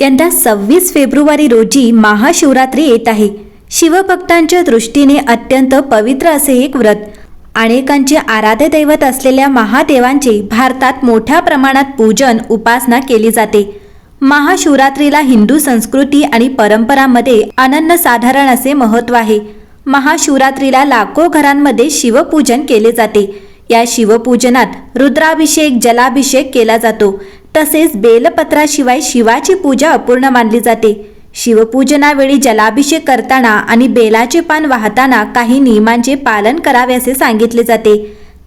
यंदा सव्वीस फेब्रुवारी रोजी महाशिवरात्री येत आहे. शिवभक्तांच्या दृष्टीने अत्यंत पवित्र असे एक व्रत. अनेकांचे आराध्य दैवत असलेल्या महादेवांचे भारतात मोठ्या प्रमाणात पूजन उपासना केली जाते. महाशिवरात्रीला हिंदू संस्कृती आणि परंपरांमध्ये अनन्यसाधारण असे महत्त्व आहे. महाशिवरात्रीला लाखो घरांमध्ये शिवपूजन केले जाते. या शिवपूजनात रुद्राभिषेक जलाभिषेक केला जातो. तसेच बेलपत्राशिवाय शिवाची पूजा अपूर्ण मानली जाते. शिवपूजनावेळी जलाभिषेक करताना आणि बेलाचे पान वाहताना काही नियमांचे पालन करावे असे सांगितले जाते.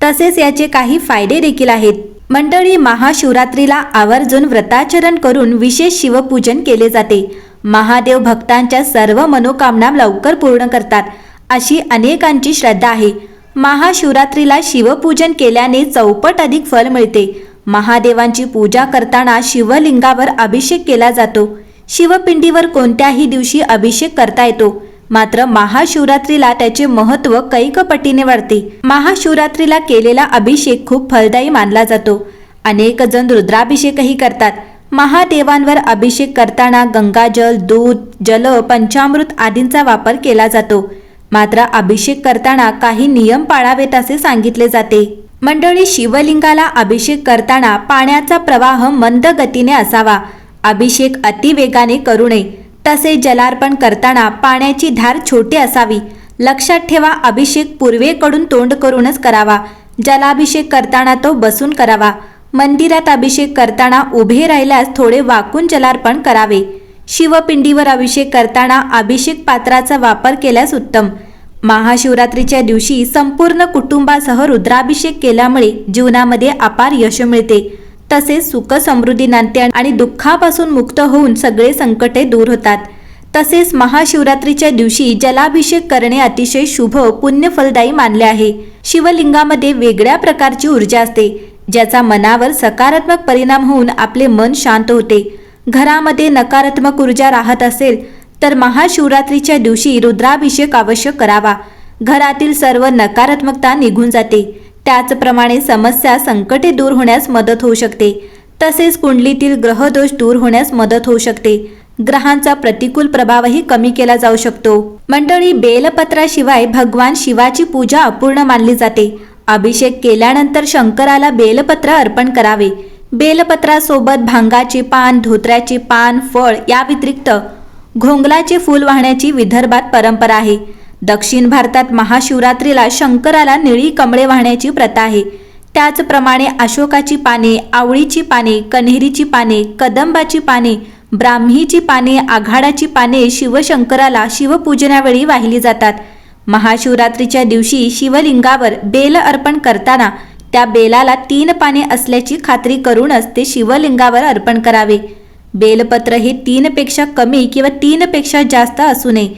तसेच याचे काही फायदे देखील आहेत. मंडळी महाशिवरात्रीला आवर्जून व्रताचरण करून विशेष शिवपूजन केले जाते. महादेव भक्तांच्या सर्व मनोकामना लवकर पूर्ण करतात. अशी अनेकांची श्रद्धा आहे. महाशिवरात्रीला शिवपूजन केल्याने चौपट अधिक फल मिळते. महादेवांची पूजा करताना शिवलिंगावर अभिषेक केला जातो. शिवपिंडीवर कोणत्याही दिवशी अभिषेक करता येतो. मात्र महाशिवरात्रीला त्याचे महत्त्व कैकपटीने वाढते. महाशिवरात्रीला केलेला अभिषेक खूप फलदायी मानला जातो. अनेक जण रुद्राभिषेकही करतात. महादेवांवर अभिषेक करताना गंगाजल दूध जल पंचामृत आदींचा वापर केला जातो. मात्र अभिषेक करताना काही नियम पाळावेत असे सांगितले जाते. मंडळी शिवलिंगाला अभिषेक करताना पाण्याचा प्रवाह मंद गतीने असावा. अभिषेक अतिवेगाने करू नये. तसे जलार्पण करताना पाण्याची धार छोटी असावी. लक्षात ठेवा अभिषेक पूर्वेकडून तोंड करूनच करावा. जलाभिषेक करताना तो बसून करावा. मंदिरात अभिषेक करताना उभे राहिल्यास थोडे वाकून जलार्पण करावे. शिवपिंडीवर अभिषेक करताना अभिषेक पात्राचा वापर केल्यास उत्तम. महाशिवरात्रीच्या दिवशी संपूर्ण कुटुंबासह रुद्राभिषेक केल्यामुळे जीवनामध्ये अपार यश मिळते. तसेच सुख समृद्धी नांदते आणि दुःखापासून मुक्त होऊन सगळे संकटे दूर होतात. तसेच महाशिवरात्रीच्या दिवशी जलाभिषेक करणे अतिशय शुभ पुण्यफलदायी मानले आहे. शिवलिंगामध्ये वेगळ्या प्रकारची ऊर्जा असते ज्याचा मनावर सकारात्मक परिणाम होऊन आपले मन शांत होते. घरामध्ये नकारात्मक ऊर्जा राहत असेल तर महाशिवरात्रीच्या दिवशी रुद्राभिषेक अवश्य करावा. घरातील सर्व नकारात्मकता निघून जाते. त्याचप्रमाणे समस्या संकटे दूर होण्यास मदत होऊ शकते. तसेच कुंडलीतील ग्रहदोष दूर होण्यास मदत होऊ शकते. ग्रहांचा प्रतिकूल प्रभावही कमी केला जाऊ शकतो. मंडळी बेलपत्राशिवाय भगवान शिवाची पूजा अपूर्ण मानली जाते. अभिषेक केल्यानंतर शंकराला बेलपत्र अर्पण करावे. बेलपत्रासोबत भांगाचे पान धोत्र्याचे पान फळ या व्यतिरिक्त घोंगलाचे फूल वाहण्याची विदर्भात परंपरा आहे. दक्षिण भारतात महाशिवरात्रीला शंकराला निळी कमळे वाहण्याची प्रथा आहे. त्याचप्रमाणे अशोकाची पाने आवळीची पाने कन्हेरीची पाने कदंबाची पाने ब्राह्मीची पाने आघाडाची पाने शिवशंकराला शिवपूजनावेळी वाहिली जातात. महाशिवरात्रीच्या दिवशी शिवलिंगावर बेल अर्पण करताना त्या बेलाला तीन पाने असल्याची खात्री करूनच ते शिवलिंगावर अर्पण करावे. बेलपत्र हे तीनपेक्षा कमी किंवा तीनपेक्षा जास्त असू नये.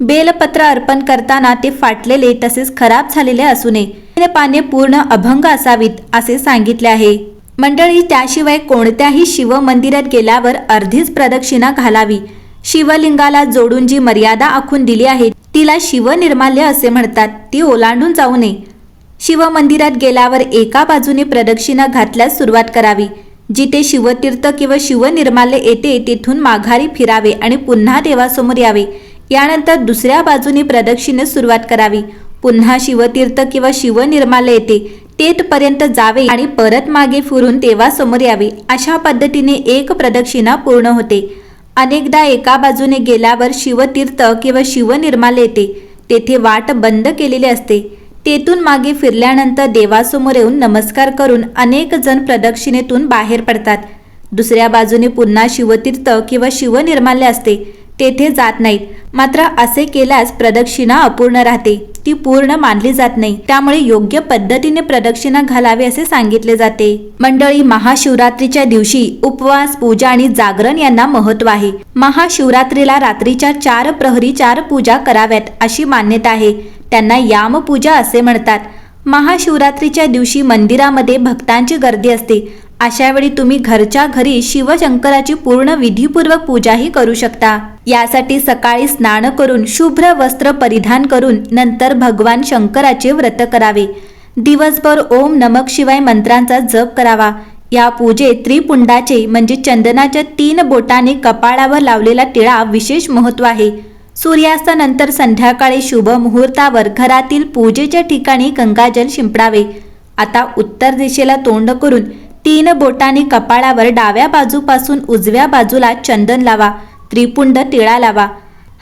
बेलपत्र अर्पण करताना ते फाटलेले तसेच खराब झालेले असू नये. तीन पाने पूर्ण अभंग असावीत असे सांगितले आहे. मंडळी त्याशिवाय कोणत्याही शिव मंदिरात गेल्यावर अर्धीच प्रदक्षिणा घालावी. शिवलिंगाला जोडून जी मर्यादा आखून दिली आहे तिला शिवनिर्माल्य असे म्हणतात. ती ओलांडून जाऊ नये. शिव मंदिरात गेल्यावर एका बाजूने प्रदक्षिणा घातल्यास सुरुवात करावी. जिथे शिवतीर्थ किंवा शिवनिर्माल्य येते तेथून माघारी फिरावे आणि पुन्हा देवासमोर यावे. यानंतर दुसऱ्या बाजूने प्रदक्षिणेस सुरुवात करावी. पुन्हा शिवतीर्थ किंवा शिवनिर्माल्य येते तेथपर्यंत जावे आणि परत मागे फिरून देवासमोर यावे. अशा पद्धतीने एक प्रदक्षिणा पूर्ण होते. अनेकदा एका बाजूने गेल्यावर शिवतीर्थ किंवा शिवनिर्माल्य येते. तेथे वाट बंद केलेली असते. तेथून मागे फिरल्यानंतर देवासमोर येऊन नमस्कार करून अनेक जण प्रदक्षिणेतून बाहेर पडतात. दुसऱ्या बाजूने पुन्हा शिवतीर्थ किंवा शिवनिर्माल्य असते. तेथे जात नाहीत. मात्र असे केल्यास प्रदक्षिणा अपूर्ण राहते. ती पूर्ण मानली जात नाही. त्यामुळे योग्य पद्धतीने प्रदक्षिणा घालावी असे सांगितले जाते. मंडळी महाशिवरात्रीच्या दिवशी उपवास पूजा आणि जागरण यांना महत्त्व आहे. महाशिवरात्रीला रात्रीच्या चार प्रहरी चार पूजा कराव्यात अशी मान्यता आहे. त्यांना यामपूजा असे म्हणतात. महाशिवरात्रीच्या दिवशी मंदिरामध्ये भक्तांची गर्दी असते. अशावेळी तुम्ही घरच्या घरी शिवशंकराची पूर्ण विधीपूर्वक पूजाही करू शकता. यासाठी सकाळी स्नान करून शुभ्र वस्त्र परिधान करून नंतर भगवान शंकराचे व्रत करावे. दिवसभर ओम नमक शिवाय मंत्रांचा जप करावा. या पूजेत त्रिपुंडाचे म्हणजे चंदनाच्या तीन बोटाने कपाळावर लावलेला टिळा विशेष महत्त्व आहे. सूर्यास्तानंतर संध्याकाळी शुभ मुहूर्तावर घरातील पूजेच्या ठिकाणी गंगाजल शिंपडावे. आता उत्तर दिशेला तोंड करून तीन बोटांनी कपाळावर डाव्या बाजूपासून उजव्या बाजूला चंदन लावा त्रिपुंड टिळा लावा.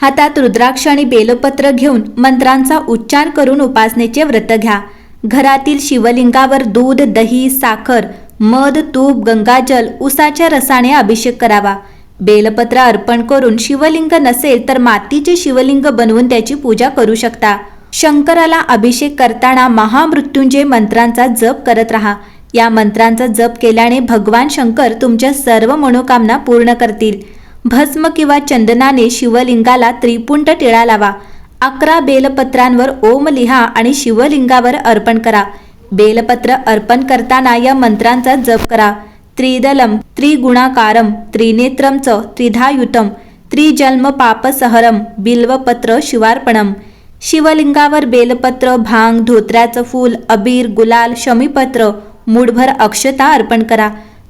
हातात रुद्राक्ष आणि बेलपत्र घेऊन मंत्रांचा उच्चार करून उपासनेचे व्रत घ्या. घरातील शिवलिंगावर दूध दही साखर मध तूप गंगाजल उसाच्या रसाने अभिषेक करावा. बेलपत्र अर्पण करून शिवलिंग नसेल तर मातीचे शिवलिंग बनवून त्याची पूजा करू शकता. शंकराला अभिषेक करताना महामृत्युंजय मंत्रांचा जप करत राहा. या मंत्रांचा जप केल्याने भगवान शंकर तुमच्या सर्व मनोकामना पूर्ण करतील. भस्म किंवा चंदनाने शिवलिंगाला त्रिपुंड टिळा लावा. अकरा बेलपत्रांवर ओम लिहा आणि शिवलिंगावर अर्पण करा. बेलपत्र अर्पण करताना या मंत्रांचा जप करा. त्रिदलम त्रिगुणाकारम त्रिनेत्रम च त्रिधायुतम त्रिजन्म पापसहरम बिल्वपत्र शिवार्पणम शिवलिंगावर बेलपत्र भांग धोत्र्याचं फूल अबीर गुलाल शमीपत्र मूठभर अक्षता अर्पण करा.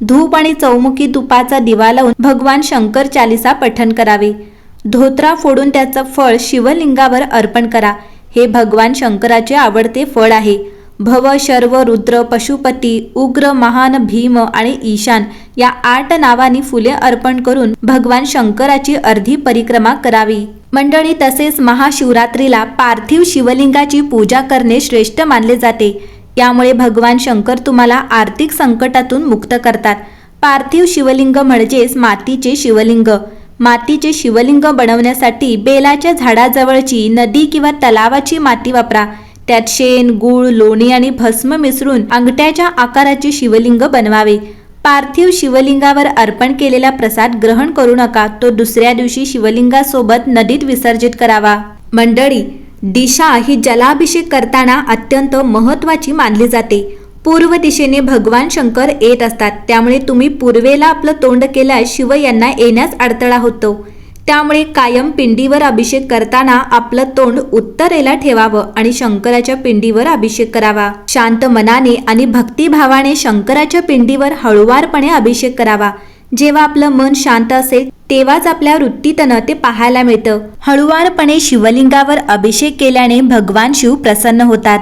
धूप आणि चौमुखी तुपाचा दिवा लावून भगवान शंकर चालिसा पठण करावे. धोत्रा फोडून त्याचं फळ शिवलिंगावर अर्पण करा. हे भगवान शंकराचे आवडते फळ आहे. भव शर्व रुद्र पशुपती उग्र महान भीम आणि ईशान या आठ नावांनी फुले अर्पण करून भगवान शंकराची अर्धी परिक्रमा करावी. मंडळी तसेच महाशिवरात्रीला पार्थिव शिवलिंगाची पूजा करणे श्रेष्ठ मानले जाते. यामुळे भगवान शंकर तुम्हाला आर्थिक संकटातून मुक्त करतात. पार्थिव शिवलिंग म्हणजेच मातीचे शिवलिंग. मातीचे शिवलिंग बनवण्यासाठी बेलाच्या झाडाजवळची नदी किंवा तलावाची माती वापरा. त्यात शेण गूळ लोणी आणि भस्म मिसळून अंगठ्याच्या आकाराचे शिवलिंग बनवावे. पार्थिव शिवलिंगावर अर्पण केलेला प्रसाद ग्रहण करू नका. तो दुसऱ्या दिवशी शिवलिंगासोबत नदीत विसर्जित करावा. मंडळी दिशा ही जलाभिषेक करताना अत्यंत महत्वाची मानली जाते. पूर्व दिशेने भगवान शंकर येत असतात. त्यामुळे तुम्ही पूर्वेला आपलं तोंड केल्यास शिव यांना येण्यास अडथळा होतो. त्यामुळे कायम पिंडीवर अभिषेक करताना आपलं तोंड उत्तरेला ठेवावं आणि शंकराच्या पिंडीवर अभिषेक करावा. शांत मनाने आणि भक्तिभावाने शंकराच्या पिंडीवर हळुवारपणे अभिषेक करावा. जेव्हा आपलं मन शांत असेल तेव्हाच आपल्या वृत्तीतनं ते पाहायला मिळतं. हळुवारपणे शिवलिंगावर अभिषेक केल्याने भगवान शिव प्रसन्न होतात.